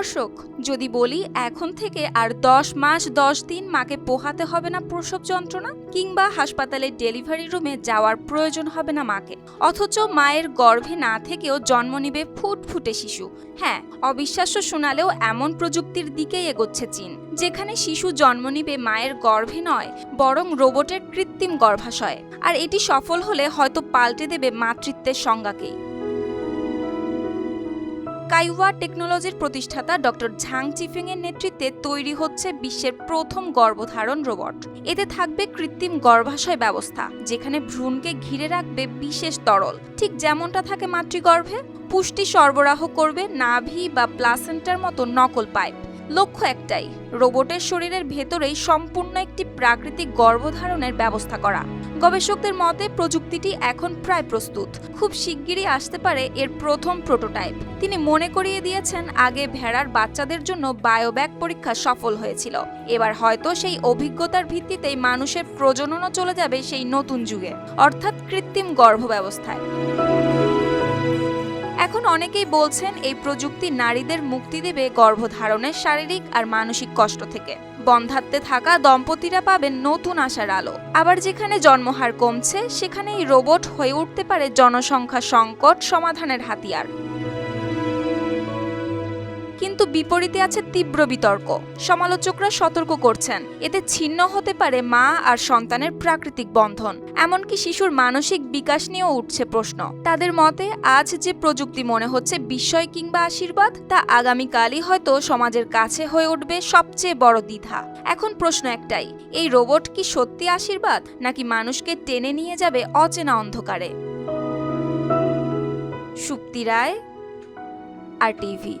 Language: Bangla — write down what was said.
দর্শক, যদি বলি এখন থেকে আর দশ মাস, দশ দিন মাকে পোহাতে হবে না প্রসব যন্ত্রণা, কিংবা হাসপাতালের ডেলিভারি রুমে যাওয়ার প্রয়োজন হবে না মাকে। অথচ মায়ের গর্ভে না থেকেও জন্ম নিবে ফুটফুটে শিশু। হ্যাঁ অবিশ্বাস্য শোনালেও এমন প্রযুক্তির দিকেই এগোচ্ছে চীন, যেখানে শিশু জন্ম নিবে মায়ের গর্ভে নয়, বরং রোবটের কৃত্রিম গর্ভাশয়ে। আর এটি সফল হলে হয়তো পাল্টে দেবে মাতৃত্বের সংজ্ঞাকেই। কাইওয়া টেকনোলজির প্রতিষ্ঠাতা ডক্টর ঝাং চিফিং এর নেতৃত্বে তৈরি হচ্ছে বিশ্বের প্রথম গর্ভধারণ রোবট। এতে থাকবে কৃত্রিম গর্ভাশয় ব্যবস্থা, যেখানে ভ্রূণকে ঘিরে রাখবে বিশেষ তরল। ঠিক যেমনটা থাকে মাতৃগর্ভে, পুষ্টি সরবরাহ করবে নাভি বা প্লাসেন্টার মতো নকল পাইপ। লক্ষ্য একটাই, রোবটের শরীরের ভেতরেই সম্পূর্ণ একটি প্রাকৃতিক গর্ভধারণের ব্যবস্থা করা। গবেষকদের মতে, প্রযুক্তিটি এখন প্রায় প্রস্তুত। খুব শিগগিরই আসতে পারে এর প্রথম প্রোটোটাইপ। তিনি মনে করিয়ে দিয়েছেন, আগে ভেড়ার বাচ্চাদের জন্য বায়োব্যাগ পরীক্ষা সফল হয়েছিল। এবার হয়তো সেই অভিজ্ঞতার ভিত্তিতেই মানুষের প্রজননও চলে যাবে সেই নতুন যুগে। অর্থাৎ কৃত্রিম গর্ভ ব্যবস্থায় এখন অনেকেই বলছেন এই প্রযুক্তি নারীদের মুক্তি দেবে গর্ভধারণের শারীরিক আর মানসিক কষ্ট থেকে। বন্ধাত্বে থাকা দম্পতিরা পাবেন নতুন আশার আলো। আবার যেখানে জন্মহার কমছে, সেখানেই রোবট হয়ে উঠতে পারে জনসংখ্যা সংকট সমাধানের হাতিয়ার। কিন্তু বিপরীতে আছে তীব্র বিতর্ক। সমালোচকরা সতর্ক করছেন। এতে ছিন্ন হতে পারে মা আর সন্তানের প্রাকৃতিক বন্ধন। এমনকি শিশুর মানসিক বিকাশ নিয়েও উঠছে প্রশ্ন। তাদের মতে, আজ যে প্রযুক্তি মনে হচ্ছে বিস্ময় কিংবা আশীর্বাদ, তা আগামীকালই হয়তো সমাজের কাছে হয়ে উঠবে সবচেয়ে বড় দ্বিধা। এখন প্রশ্ন একটাই, এই রোবট কি সত্যি আশীর্বাদ, নাকি মানুষকে টেনে নিয়ে যাবে অচেনা অন্ধকারে? সুপ্তি রায়, আর টিভি।